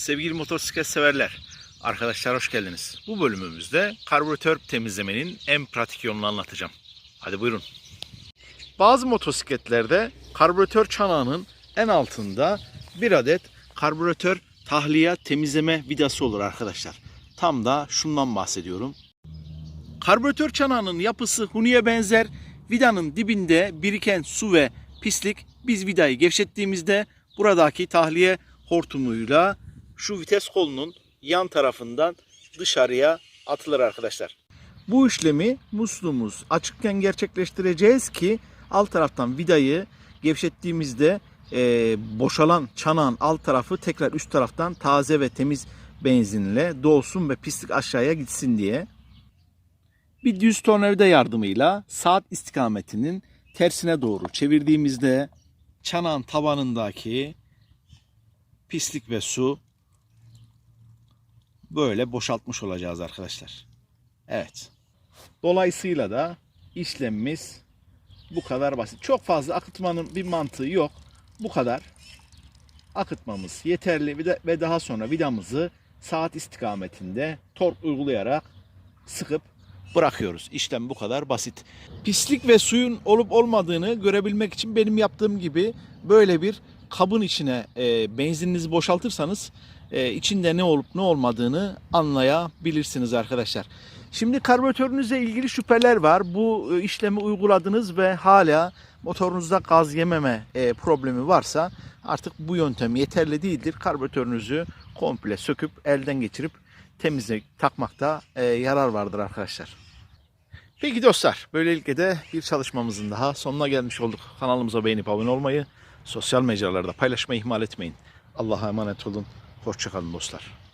Sevgili motosiklet severler, arkadaşlar hoş geldiniz. Bu bölümümüzde karbüratör temizlemenin en pratik yolunu anlatacağım. Hadi buyurun. Bazı motosikletlerde karbüratör çanağının en altında bir adet karbüratör tahliye temizleme vidası olur arkadaşlar. Tam da şundan bahsediyorum. Karbüratör çanağının yapısı huniye benzer. Vidanın dibinde biriken su ve pislik biz vidayı gevşettiğimizde buradaki tahliye hortumuyla şu vites kolunun yan tarafından dışarıya atılır arkadaşlar. Bu işlemi musluğumuz açıkken gerçekleştireceğiz ki alt taraftan vidayı gevşettiğimizde e, boşalan çanağın alt tarafı tekrar üst taraftan taze ve temiz benzinle dolsun ve pislik aşağıya gitsin diye. Bir düz tornavida yardımıyla saat istikametinin tersine doğru çevirdiğimizde çanağın tabanındaki pislik ve su böyle boşaltmış olacağız arkadaşlar. Evet. Dolayısıyla da işlemimiz bu kadar basit. Çok fazla akıtmanın bir mantığı yok. Bu kadar. Akıtmamız yeterli ve daha sonra vidamızı saat istikametinde tork uygulayarak sıkıp bırakıyoruz. İşlem bu kadar basit. Pislik ve suyun olup olmadığını görebilmek için benim yaptığım gibi böyle bir kabın içine e, benzininizi boşaltırsanız e, içinde ne olup ne olmadığını anlayabilirsiniz arkadaşlar. Şimdi karbüratörünüzle ilgili şüpheler var. Bu e, işlemi uyguladınız ve hala motorunuzda gaz yememe e, problemi varsa artık bu yöntem yeterli değildir. Karbüratörünüzü komple söküp elden geçirip temizle takmakta e, yarar vardır arkadaşlar. Peki dostlar, böylelikle de bir çalışmamızın daha sonuna gelmiş olduk. Kanalımıza beğenip abone olmayı, sosyal mecralarda paylaşmayı ihmal etmeyin. Allah'a emanet olun. Hoşçakalın dostlar.